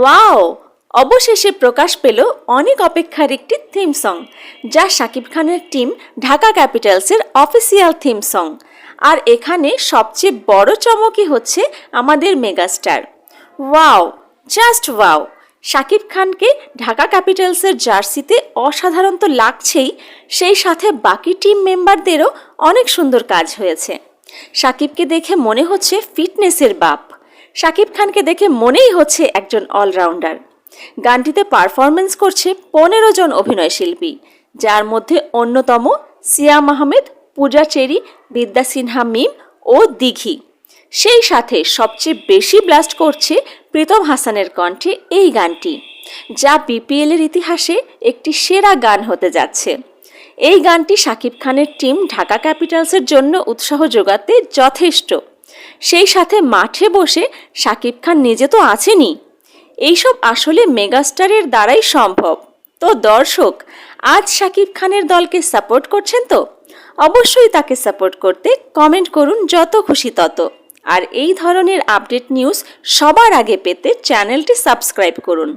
Wow, অবশেষে প্রকাশ পেল অনেক অপেক্ষার একটি থিম সং, যা শাকিব খানের টিম ঢাকা ক্যাপিটালসের অফিসিয়াল থিম সং। আর এখানে সবচেয়ে বড় চমকই হচ্ছে আমাদের megastar. Wow, just wow, Shakib খানকে ঢাকা ক্যাপিটালসের জার্সিতে অসাধারণ তো লাগছেই, সেই সাথে বাকি টিম মেম্বারদেরও অনেক সুন্দর কাজ হয়েছে। শাকিবকে দেখে মনে হচ্ছে ফিটনেসের বাপ। শাকিব খানকে দেখে মনেই হচ্ছে একজন অলরাউন্ডার। গানটিতে পারফরমেন্স করছে পনেরো জন অভিনয় শিল্পী, যার মধ্যে অন্যতম সিয়াম আহমেদ, পূজা চেরি, বিদ্যা সিনহা মিম ও দিঘি। সেই সাথে সবচেয়ে বেশি ব্লাস্ট করছে প্রীতম হাসানের কণ্ঠে এই গানটি, যা বিপিএল এর ইতিহাসে একটি সেরা গান হতে যাচ্ছে। এই গানটি শাকিব খানের টিম ঢাকা ক্যাপিটালসের জন্য উৎসাহ যোগাতে যথেষ্ট। সেই সাথে মাঠে বসে শাকিব খান নিজে তো আছেনই। এইসব আসলে মেগাস্টারের দ্বারাই সম্ভব। তো দর্শক, আজ সাকিব খানের দলকে সাপোর্ট করছেন তো? অবশ্যই তাকে সাপোর্ট করতে কমেন্ট করুন যত খুশি তত। আর এই ধরনের আপডেট নিউজ সবার আগে পেতে চ্যানেলটি সাবস্ক্রাইব করুন।